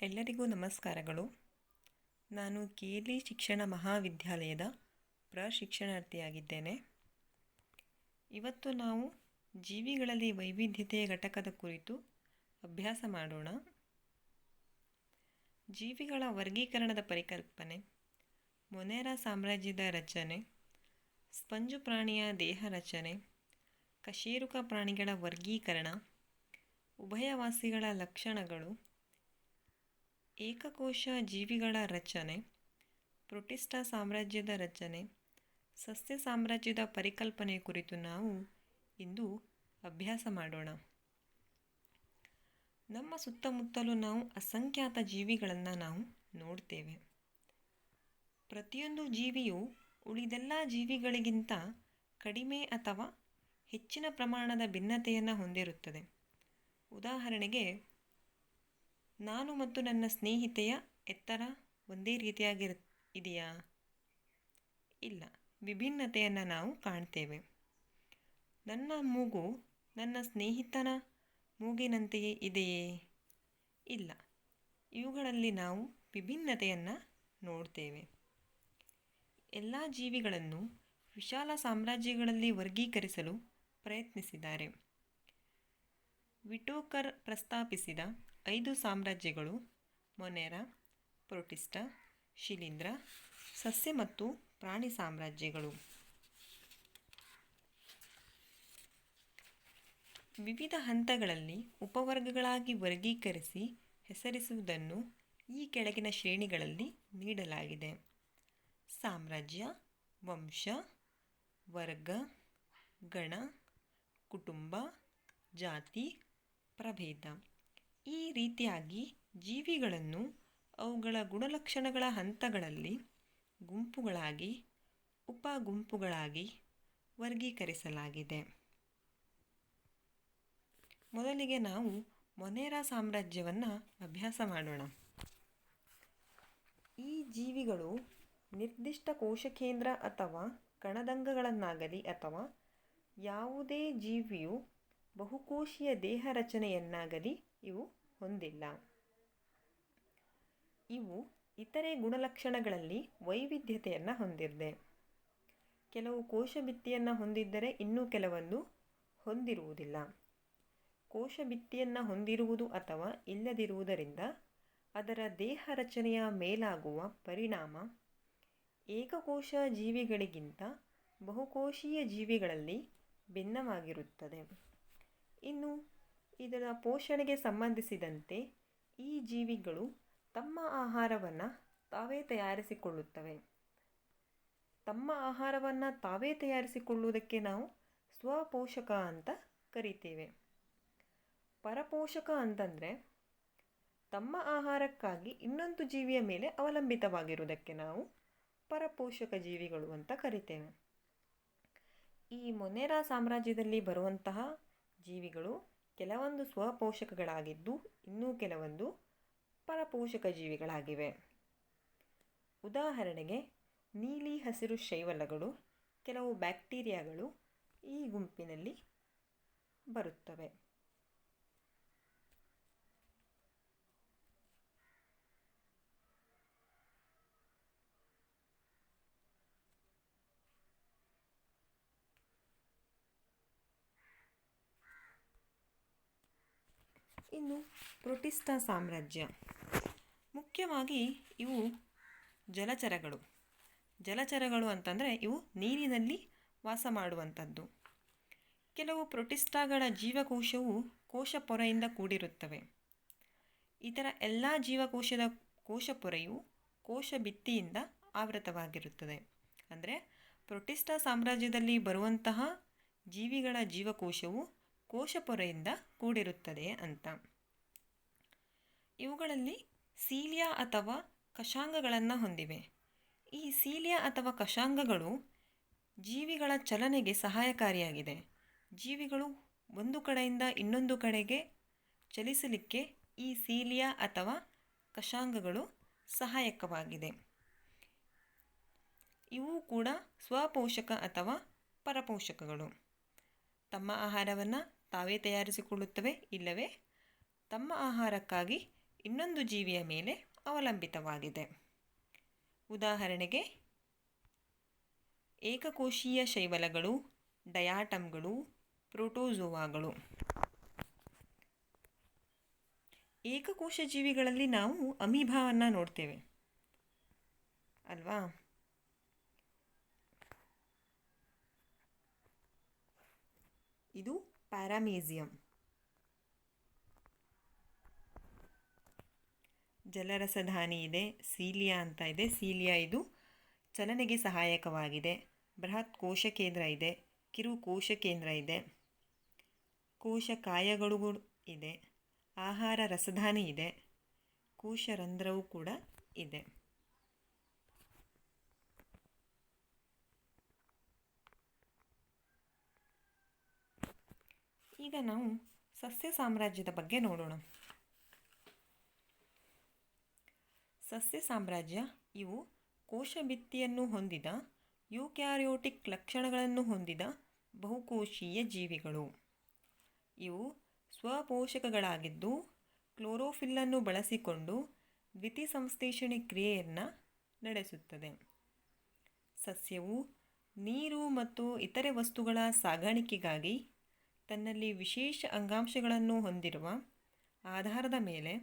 ಎಲ್ಲರಿಗೂ ನಮಸ್ಕಾರಗಳು. ನಾನು ಕೆ ಎಲ್ ಶಿಕ್ಷಣ ಮಹಾವಿದ್ಯಾಲಯದ ಪ್ರಶಿಕ್ಷಣಾರ್ಥಿಯಾಗಿದ್ದೇನೆ. ಇವತ್ತು ನಾವು ಜೀವಿಗಳಲ್ಲಿ ವೈವಿಧ್ಯತೆಯ ಘಟಕದ ಕುರಿತು ಅಭ್ಯಾಸ ಮಾಡೋಣ. ಜೀವಿಗಳ ವರ್ಗೀಕರಣದ ಪರಿಕಲ್ಪನೆ, ಮೊನೆರಾ ಸಾಮ್ರಾಜ್ಯದ ರಚನೆ, ಸ್ಪಂಜು ಪ್ರಾಣಿಯ ದೇಹ ರಚನೆ, ಕಶೇರುಕ ಪ್ರಾಣಿಗಳ ವರ್ಗೀಕರಣ, ಉಭಯವಾಸಿಗಳ ಲಕ್ಷಣಗಳು ಏಕಕೋಶ ಜೀವಿಗಳ ರಚನೆ, ಪ್ರೊಟಿಸ್ಟಾ ಸಾಮ್ರಾಜ್ಯದ ರಚನೆ, ಸಸ್ಯ ಸಾಮ್ರಾಜ್ಯದ ಪರಿಕಲ್ಪನೆ ಕುರಿತು ನಾವು ಇಂದು ಅಭ್ಯಾಸ ಮಾಡೋಣ. ನಮ್ಮ ಸುತ್ತಮುತ್ತಲೂ ನಾವು ಅಸಂಖ್ಯಾತ ಜೀವಿಗಳನ್ನು ನಾವು ನೋಡ್ತೇವೆ. ಪ್ರತಿಯೊಂದು ಜೀವಿಯು ಉಳಿದೆಲ್ಲ ಜೀವಿಗಳಿಗಿಂತ ಕಡಿಮೆ ಅಥವಾ ಹೆಚ್ಚಿನ ಪ್ರಮಾಣದ ಭಿನ್ನತೆಯನ್ನು ಹೊಂದಿರುತ್ತದೆ. ಉದಾಹರಣೆಗೆ ನಾನು ಮತ್ತು ನನ್ನ ಸ್ನೇಹಿತೆಯ ಎತ್ತರ ಒಂದೇ ರೀತಿಯಾಗಿರು ಇದೆಯಾ ಇಲ್ಲ. ವಿಭಿನ್ನತೆಯನ್ನು ನಾವು ಕಾಣ್ತೇವೆ. ನನ್ನ ಮೂಗು ನನ್ನ ಸ್ನೇಹಿತನ ಮೂಗಿನಂತೆಯೇ ಇದೆಯೇ? ಇಲ್ಲ. ಇವುಗಳಲ್ಲಿ ನಾವು ವಿಭಿನ್ನತೆಯನ್ನು ನೋಡ್ತೇವೆ. ಎಲ್ಲ ಜೀವಿಗಳನ್ನು ವಿಶಾಲ ಸಾಮ್ರಾಜ್ಯಗಳಲ್ಲಿ ವರ್ಗೀಕರಿಸಲು ಪ್ರಯತ್ನಿಸಿದ್ದಾರೆ. ವಿಟೋಕರ್ ಪ್ರಸ್ತಾಪಿಸಿದ ಐದು ಸಾಮ್ರಾಜ್ಯಗಳು ಮೊನೆರಾ ಪ್ರೊಟಿಸ್ಟಾ ಶಿಲೀಂಧ್ರ, ಸಸ್ಯ ಮತ್ತು ಪ್ರಾಣಿ ಸಾಮ್ರಾಜ್ಯಗಳು. ವಿವಿಧ ಹಂತಗಳಲ್ಲಿ ಉಪವರ್ಗಗಳಾಗಿ ವರ್ಗೀಕರಿಸಿ ಹೆಸರಿಸುವುದನ್ನು ಈ ಕೆಳಗಿನ ಶ್ರೇಣಿಗಳಲ್ಲಿ ನೀಡಲಾಗಿದೆ. ಸಾಮ್ರಾಜ್ಯ, ವಂಶ, ವರ್ಗ, ಗಣ, ಕುಟುಂಬ, ಜಾತಿ, ಪ್ರಭೇದ. ಈ ರೀತಿಯಾಗಿ ಜೀವಿಗಳನ್ನು ಅವುಗಳ ಗುಣಲಕ್ಷಣಗಳ ಹಂತಗಳಲ್ಲಿ ಗುಂಪುಗಳಾಗಿ ಉಪ ಗುಂಪುಗಳಾಗಿ ವರ್ಗೀಕರಿಸಲಾಗಿದೆ. ಮೊದಲಿಗೆ ನಾವು ಮೊನೆರಾ ಸಾಮ್ರಾಜ್ಯವನ್ನು ಅಭ್ಯಾಸ ಮಾಡೋಣ. ಈ ಜೀವಿಗಳು ನಿರ್ದಿಷ್ಟ ಕೋಶಕೇಂದ್ರ ಅಥವಾ ಕಣದಂಗಗಳನ್ನಾಗಲಿ ಅಥವಾ ಯಾವುದೇ ಜೀವಿಯು ಬಹುಕೋಶೀಯ ದೇಹ ರಚನೆಯನ್ನಾಗಲಿ ಇವು ಹೊಂದಿಲ್ಲ. ಇವು ಇತರೆ ಗುಣಲಕ್ಷಣಗಳಲ್ಲಿ ವೈವಿಧ್ಯತೆಯನ್ನು ಹೊಂದಿದೆ ಕೆಲವು ಕೋಶಭಿತ್ತಿಯನ್ನು ಹೊಂದಿದ್ದರೆ ಇನ್ನೂ ಕೆಲವೊಂದು ಹೊಂದಿರುವುದಿಲ್ಲ. ಕೋಶಭಿತ್ತಿಯನ್ನು ಹೊಂದಿರುವುದು ಅಥವಾ ಇಲ್ಲದಿರುವುದರಿಂದ ಅದರ ದೇಹ ರಚನೆಯ ಮೇಲಾಗುವ ಪರಿಣಾಮ ಏಕಕೋಶ ಜೀವಿಗಳಿಗಿಂತ ಬಹುಕೋಶೀಯ ಜೀವಿಗಳಲ್ಲಿ ಭಿನ್ನವಾಗಿರುತ್ತದೆ. ಇನ್ನು ಇದರ ಪೋಷಣೆಗೆ ಸಂಬಂಧಿಸಿದಂತೆ ಈ ಜೀವಿಗಳು ತಮ್ಮ ಆಹಾರವನ್ನು ತಾವೇ ತಯಾರಿಸಿಕೊಳ್ಳುತ್ತವೆ. ತಮ್ಮ ಆಹಾರವನ್ನು ತಾವೇ ತಯಾರಿಸಿಕೊಳ್ಳುವುದಕ್ಕೆ ನಾವು ಸ್ವಪೋಷಕ ಅಂತ ಕರಿತೇವೆ. ಪರಪೋಷಕ ಅಂತಂದರೆ ತಮ್ಮ ಆಹಾರಕ್ಕಾಗಿ ಇನ್ನೊಂದು ಜೀವಿಯ ಮೇಲೆ ಅವಲಂಬಿತವಾಗಿರುವುದಕ್ಕೆ ನಾವು ಪರಪೋಷಕ ಜೀವಿಗಳು ಅಂತ ಕರಿತೇವೆ. ಈ ಮೊನೆರಾ ಸಾಮ್ರಾಜ್ಯದಲ್ಲಿ ಬರುವಂತಹ ಜೀವಿಗಳು ಕೆಲವೊಂದು ಸ್ವಪೋಷಕಗಳಾಗಿದ್ದು ಇನ್ನೂ ಕೆಲವೊಂದು ಪರಪೋಷಕ ಜೀವಿಗಳಾಗಿವೆ ಉದಾಹರಣೆಗೆ, ನೀಲಿ ಹಸಿರು ಶೈವಲಗಳು ಕೆಲವು ಬ್ಯಾಕ್ಟೀರಿಯಾಗಳು ಈ ಗುಂಪಿನಲ್ಲಿ ಬರುತ್ತವೆ. ಇನ್ನು ಪ್ರೊಟಿಸ್ಟಾ ಸಾಮ್ರಾಜ್ಯ. ಮುಖ್ಯವಾಗಿ ಇವು ಜಲಚರಗಳು. ಜಲಚರಗಳು ಅಂತಂದರೆ ಇವು ನೀರಿನಲ್ಲಿ ವಾಸ ಮಾಡುವಂಥದ್ದು. ಕೆಲವು ಪ್ರೊಟಿಸ್ಟಾಗಳ ಜೀವಕೋಶವು ಕೋಶ ಪೊರೆಯಿಂದ ಕೂಡಿರುತ್ತವೆ. ಇತರ ಎಲ್ಲ ಜೀವಕೋಶದ ಕೋಶ ಪೊರೆಯು ಕೋಶ ಭಿತ್ತಿಯಿಂದ ಆವೃತವಾಗಿರುತ್ತದೆ. ಅಂದರೆ ಪ್ರೊಟಿಸ್ಟಾ ಸಾಮ್ರಾಜ್ಯದಲ್ಲಿ ಬರುವಂತಹ ಜೀವಿಗಳ ಜೀವಕೋಶವು ಕೋಶ ಪೊರೆಯಿಂದ ಕೂಡಿರುತ್ತದೆ ಅಂತ. ಇವುಗಳಲ್ಲಿ ಸೀಲಿಯಾ ಅಥವಾ ಕಷಾಂಗಗಳನ್ನು ಹೊಂದಿವೆ. ಈ ಸೀಲಿಯಾ ಅಥವಾ ಕಷಾಂಗಗಳು ಜೀವಿಗಳ ಚಲನೆಗೆ ಸಹಾಯಕಾರಿಯಾಗಿದೆ. ಜೀವಿಗಳು ಒಂದು ಕಡೆಯಿಂದ ಇನ್ನೊಂದು ಕಡೆಗೆ ಚಲಿಸಲಿಕ್ಕೆ ಈ ಸೀಲಿಯಾ ಅಥವಾ ಕಷಾಂಗಗಳು ಸಹಾಯಕವಾಗಿದೆ. ಇವು ಕೂಡ ಸ್ವಪೋಷಕ ಅಥವಾ ಪರಪೋಷಕಗಳು. ತಮ್ಮ ಆಹಾರವನ್ನು ತಾವೇ ತಯಾರಿಸಿಕೊಳ್ಳುತ್ತವೆ ಇಲ್ಲವೇ? ತಮ್ಮ ಆಹಾರಕ್ಕಾಗಿ ಇನ್ನೊಂದು ಜೀವಿಯ ಮೇಲೆ ಅವಲಂಬಿತವಾಗಿದೆ. ಉದಾಹರಣೆಗೆ, ಏಕಕೋಶೀಯ ಶೈವಲಗಳು, ಡಯಾಟಮ್ಗಳು ಪ್ರೋಟೋಜೋವಾಗಳು ಏಕಕೋಶ ಜೀವಿಗಳಲ್ಲಿ ನಾವು ಅಮೀಭಾವನ್ನು ನೋಡ್ತೇವೆ. ಅಲ್ವಾ? ಇದು ಪ್ಯಾರಾಮೇಸಿಯಂ ಜಲರಸಧಾನಿ ಇದೆ, ಸೀಲಿಯಾ ಅಂತ ಇದೆ. ಸೀಲಿಯಾ ಇದು ಚಲನೆಗೆ ಸಹಾಯಕವಾಗಿದೆ. ಬೃಹತ್ ಕೋಶ ಕೇಂದ್ರ ಇದೆ, ಕಿರು ಕೋಶ ಕೇಂದ್ರ ಇದೆ. ಕೋಶ ಕಾಯಗಳು ಇದೆ. ಆಹಾರ ರಸಧಾನಿ ಇದೆ. ಕೋಶರಂಧ್ರವೂ ಕೂಡ ಇದೆ. ಈಗ ನಾವು ಸಸ್ಯ ಸಾಮ್ರಾಜ್ಯದ ಬಗ್ಗೆ ನೋಡೋಣ. ಸಸ್ಯ ಸಾಮ್ರಾಜ್ಯ ಇವು ಕೋಶಭಿತ್ತಿಯನ್ನು ಹೊಂದಿದ ಯುಕ್ಯಾರಿಯೋಟಿಕ್ ಲಕ್ಷಣಗಳನ್ನು ಹೊಂದಿದ ಬಹುಕೋಶೀಯ ಜೀವಿಗಳು. ಇವು ಸ್ವಪೋಷಕಗಳಾಗಿದ್ದು ಕ್ಲೋರೋಫಿಲ್ಲನ್ನು ಬಳಸಿಕೊಂಡು ದ್ವಿತೀಸಂಶ್ಲೇಷಣೆ ಕ್ರಿಯೆಯನ್ನು ನಡೆಸುತ್ತದೆ. ಸಸ್ಯವು ನೀರು ಮತ್ತು ಇತರೆ ವಸ್ತುಗಳ ಸಾಗಾಣಿಕೆಗಾಗಿ ತನ್ನಲ್ಲಿ ವಿಶೇಷ ಅಂಗಾಂಶಗಳನ್ನು ಹೊಂದಿರುವ ಆಧಾರದ ಮೇಲೆ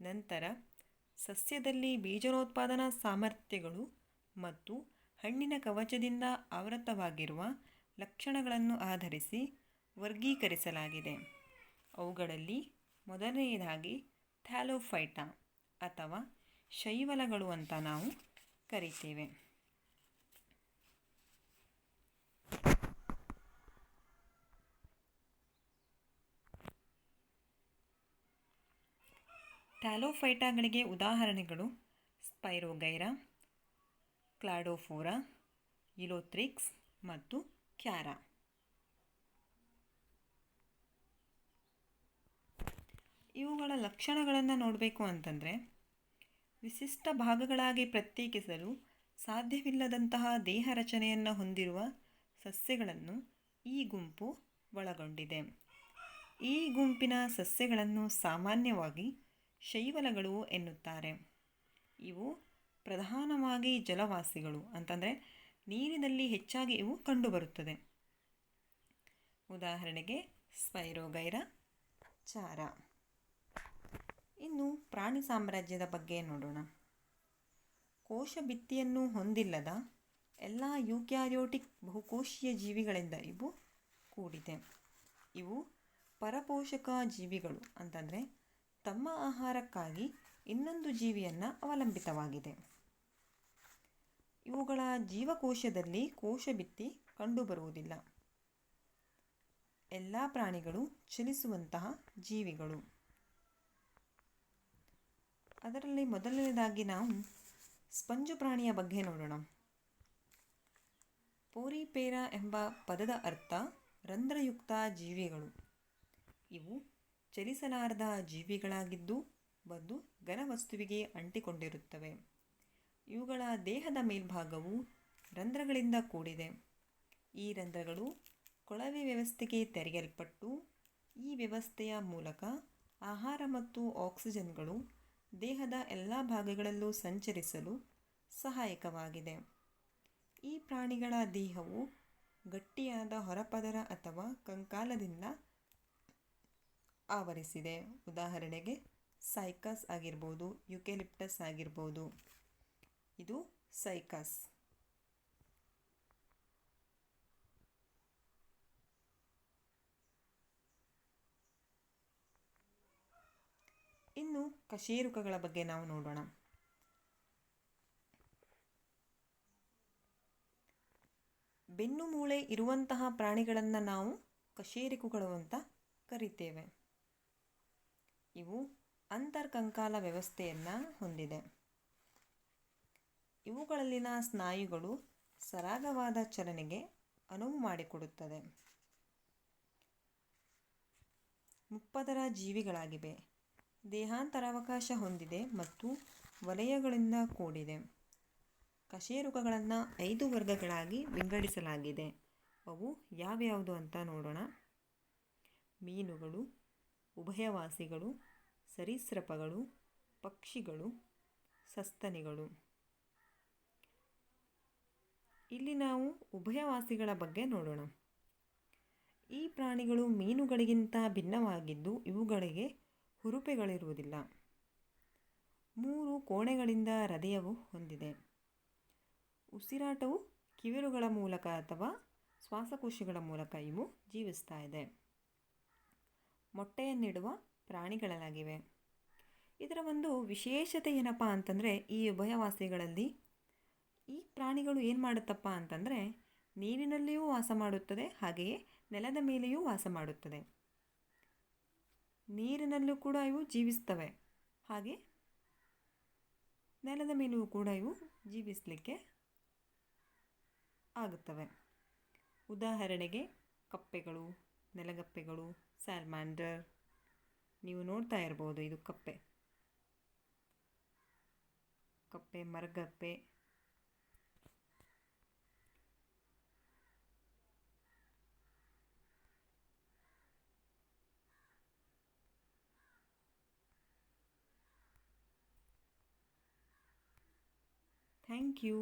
ನಂತರ ಸಸ್ಯದಲ್ಲಿ ಬೀಜನೋತ್ಪಾದನಾ ಸಾಮರ್ಥ್ಯಗಳು ಮತ್ತು ಹಣ್ಣಿನ ಕವಚದಿಂದ ಆವೃತವಾಗಿರುವ ಲಕ್ಷಣಗಳನ್ನು ಆಧರಿಸಿ ವರ್ಗೀಕರಿಸಲಾಗಿದೆ. ಅವುಗಳಲ್ಲಿ ಮೊದಲನೆಯದಾಗಿ ಥ್ಯಾಲೋಫೈಟಾ ಅಥವಾ ಶೈವಲಗಳು ಅಂತ ನಾವು ಕರಿತೇವೆ. ಥ್ಯಾಲೋಫೈಟಾಗಳಿಗೆ ಉದಾಹರಣೆಗಳು ಸ್ಪೈರೋಗೈರಾ, ಕ್ಲಾಡೋಫೋರಾ ಇಲೋಥ್ರಿಕ್ಸ್ ಮತ್ತು ಕ್ಯಾರಾ. ಇವುಗಳ ಲಕ್ಷಣಗಳನ್ನು ನೋಡಬೇಕು ಅಂತಂದರೆ, ವಿಶಿಷ್ಟ ಭಾಗಗಳಾಗಿ ಪ್ರತ್ಯೇಕಿಸಲು ಸಾಧ್ಯವಿಲ್ಲದಂತಹ ದೇಹ ರಚನೆಯನ್ನು ಹೊಂದಿರುವ ಸಸ್ಯಗಳನ್ನು ಈ ಗುಂಪು ಒಳಗೊಂಡಿದೆ. ಈ ಗುಂಪಿನ ಸಸ್ಯಗಳನ್ನು ಸಾಮಾನ್ಯವಾಗಿ ಶೈವಲಗಳು ಎನ್ನುತ್ತಾರೆ. ಇವು ಪ್ರಧಾನವಾಗಿ ಜಲವಾಸಿಗಳು. ಅಂತಂದರೆ ನೀರಿನಲ್ಲಿ ಹೆಚ್ಚಾಗಿ ಇವು ಕಂಡುಬರುತ್ತದೆ. ಉದಾಹರಣೆಗೆ ಸ್ಪೈರೋಗೈರ ಚಾರ. ಇನ್ನು ಪ್ರಾಣಿ ಸಾಮ್ರಾಜ್ಯದ ಬಗ್ಗೆ ನೋಡೋಣ. ಕೋಶಭಿತ್ತಿಯನ್ನು ಹೊಂದಿಲ್ಲದ ಎಲ್ಲ ಯೂಕ್ಯಾರಿಯೋಟಿಕ್ ಬಹುಕೋಶೀಯ ಜೀವಿಗಳಿಂದ ಇವು ಕೂಡಿದೆ. ಇವು ಪರಪೋಷಕ ಜೀವಿಗಳು. ಅಂತಂದರೆ ತಮ್ಮ ಆಹಾರಕ್ಕಾಗಿ ಇನ್ನೊಂದು ಜೀವಿಯನ್ನು ಅವಲಂಬಿತವಾಗಿದೆ. ಇವುಗಳ ಜೀವಕೋಶದಲ್ಲಿ ಕೋಶ ಭಿತ್ತಿ ಕಂಡುಬರುವುದಿಲ್ಲ. ಎಲ್ಲ ಪ್ರಾಣಿಗಳು ಚಲಿಸುವಂತಹ ಜೀವಿಗಳು. ಅದರಲ್ಲಿ ಮೊದಲನೇದಾಗಿ ನಾವು ಸ್ಪಂಜು ಪ್ರಾಣಿಯ ಬಗ್ಗೆ ನೋಡೋಣ. ಪೋರಿಪೇರಾ ಎಂಬ ಪದದ ಅರ್ಥ ರಂಧ್ರಯುಕ್ತ ಜೀವಿಗಳು. ಇವು ಚಲಿಸಲಾರದ ಜೀವಿಗಳಾಗಿದ್ದು ಒಂದು ಘನವಸ್ತುವಿಗೆ ಅಂಟಿಕೊಂಡಿರುತ್ತವೆ. ಇವುಗಳ ದೇಹದ ಮೇಲ್ಭಾಗವು ರಂಧ್ರಗಳಿಂದ ಕೂಡಿದೆ. ಈ ರಂಧ್ರಗಳು ಕೊಳವೆ ವ್ಯವಸ್ಥೆಗೆ ತೆರೆಯಲ್ಪಟ್ಟು ಈ ವ್ಯವಸ್ಥೆಯ ಮೂಲಕ ಆಹಾರ ಮತ್ತು ಆಕ್ಸಿಜನ್ಗಳು ದೇಹದ ಎಲ್ಲ ಭಾಗಗಳಲ್ಲೂ ಸಂಚರಿಸಲು ಸಹಾಯಕವಾಗಿದೆ. ಈ ಪ್ರಾಣಿಗಳ ದೇಹವು ಗಟ್ಟಿಯಾದ ಹೊರಪದರ ಅಥವಾ ಕಂಕಾಲದಿಂದ ಆವರಿಸಿದೆ. ಉದಾಹರಣೆಗೆ, ಸೈಕಸ್ ಆಗಿರ್ಬೋದು, ಯುಕೆಲಿಪ್ಟಸ್ ಆಗಿರ್ಬೋದು. ಇದು ಸೈಕಸ್. ಇನ್ನು ಕಶೇರುಕಗಳ ಬಗ್ಗೆ ನಾವು ನೋಡೋಣ. ಬೆನ್ನು ಮೂಳೆ ಇರುವಂತಹ ಪ್ರಾಣಿಗಳನ್ನು ನಾವು ಕಶೇರುಕಗಳು ಅಂತ ಕರಿತೇವೆ. ಇವು ಅಂತರ್ಕಂಕಾಲ ವ್ಯವಸ್ಥೆಯನ್ನು ಹೊಂದಿದೆ. ಇವುಗಳಲ್ಲಿನ ಸ್ನಾಯುಗಳು ಸರಾಗವಾದ ಚಲನೆಗೆ ಅನುವು ಮಾಡಿಕೊಡುತ್ತದೆ. ಮುಪ್ಪದರ ಜೀವಿಗಳಾಗಿವೆ. ದೇಹಾಂತರಾವಕಾಶ ಹೊಂದಿದೆ ಮತ್ತು ವಲಯಗಳಿಂದ ಕೂಡಿದೆ. ಕಶೇರುಕಗಳನ್ನು ಐದು ವರ್ಗಗಳಾಗಿ ವಿಂಗಡಿಸಲಾಗಿದೆ. ಅವು ಯಾವ್ಯಾವುದು ಅಂತ ನೋಡೋಣ. ಮೀನುಗಳು, ಉಭಯವಾಸಿಗಳು ಸರೀಸೃಪಗಳು, ಪಕ್ಷಿಗಳು, ಸಸ್ತನಿಗಳು. ಇಲ್ಲಿ ನಾವು ಉಭಯವಾಸಿಗಳ ಬಗ್ಗೆ ನೋಡೋಣ. ಈ ಪ್ರಾಣಿಗಳು ಮೀನುಗಳಿಗಿಂತ ಭಿನ್ನವಾಗಿದ್ದು ಇವುಗಳಿಗೆ ಹುರುಪೆಗಳಿರುವುದಿಲ್ಲ. ಮೂರು ಕೋಣೆಗಳಿಂದ ಹೃದಯವು ಹೊಂದಿದೆ. ಉಸಿರಾಟವು ಕಿವಿರುಗಳ ಮೂಲಕ ಅಥವಾ ಶ್ವಾಸಕೋಶಗಳ ಮೂಲಕ ಇವು ಜೀವಿಸ್ತಾ ಇದೆ. ಮೊಟ್ಟೆಯನ್ನಿಡುವ ಪ್ರಾಣಿಗಳಾಗಿವೆ. ಇದರ ಒಂದು ವಿಶೇಷತೆ ಏನಪ್ಪ ಅಂತಂದರೆ, ಈ ಉಭಯವಾಸಿಗಳಲ್ಲಿ ಈ ಪ್ರಾಣಿಗಳು ಏನು ಮಾಡುತ್ತಪ್ಪ ಅಂತಂದರೆ, ನೀರಿನಲ್ಲಿಯೂ ವಾಸ ಮಾಡುತ್ತದೆ, ಹಾಗೆಯೇ ನೆಲದ ಮೇಲೆಯೂ ವಾಸ ಮಾಡುತ್ತದೆ. ನೀರಿನಲ್ಲೂ ಕೂಡ ಇವು ಜೀವಿಸ್ತವೆ. ಹಾಗೆ ನೆಲದ ಮೇಲೂ ಕೂಡ ಇವು ಜೀವಿಸಲಿಕ್ಕೆ ಆಗುತ್ತವೆ. ಉದಾಹರಣೆಗೆ, ಕಪ್ಪೆಗಳು, ನೆಲಗಪ್ಪೆಗಳು ಸ್ಯಾಲ್ಮ್ಯಾಂಡರ್ ನೀವು ನೋಡ್ತಾ ಇರ್ಬೋದು ಇದು ಕಪ್ಪೆ. ಕಪ್ಪೆ ಮರಗಪ್ಪೆ. Thank you.